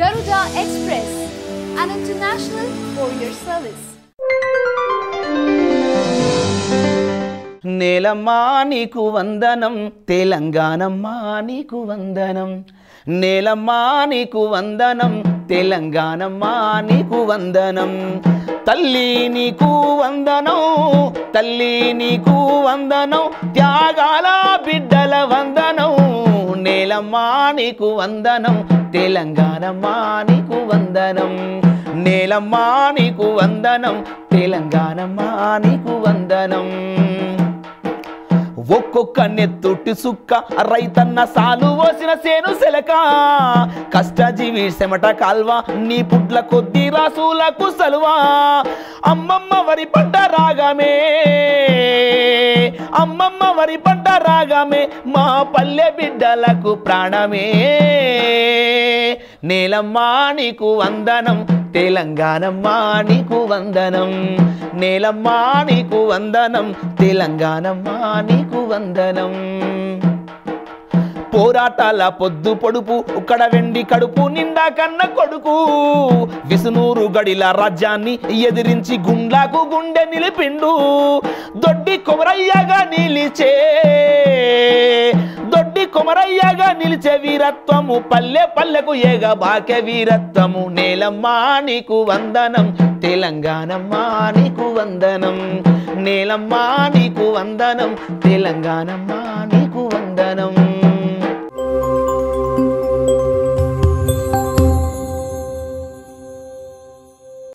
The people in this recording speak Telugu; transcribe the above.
Garuda Express, an international courier service. నేలమ్మా నీకు వందనం. తెలంగాణమ్మా నీకు వందనం. నేలమ్మా నీకు వందనం. తెలంగాణమ్మా నీకు వందనం. తల్లి నీకు వందనం. తల్లి నీకు వందనం. త్యాగాల బిడ్డల వందనం. నేలమ్మా నీకు వందనం. తెలంగాణమ్మా నీకు వందనం? నేలమ్మా నీకు వందనం? తెలంగాణమ్మా నీకు వందనం? ఒక్కొక్క నెత్తుటి సుక్క రైతన్న సాలు పోసిన సేను సెలక. కష్టజీవి సెమట కాల్వ నీ పుట్ల కొద్ది రాసులకు సలువా. అమ్మమ్మ వరి పంట రాగమే అమ్మమ్మ వరి పంట రాగమే మా పల్లె బిడ్డలకు ప్రాణమే. నేలమ్మా నీకు వందనం. తెలంగాణమ్మా నీకు వందనం. నేలమ్మా నీకు వందనం. తెలంగాణమ్మా నీకు వందనం. పోరాటాల పొద్దు పొడుపు ఉక్కడ వెండి కడుపు నిండా కన్న కొడుకు. విసునూరు గడిల రాజ్యాన్ని ఎదిరించి గుండ్లకు గుండె నిలిపిండు. దొడ్డి కొమరయ్యగా నిలిచే కొమరయ్యగా నిలిచే వీరత్వము పల్లె పల్లెకు ఏగ బాకె వీరత్వము. నేలమ్మా నీకు వందనం. తెలంగాణమ్మా నీకు వందనం. నేలమ్మా నీకు వందనం. తెలంగాణమ్మా నీకు వందనం.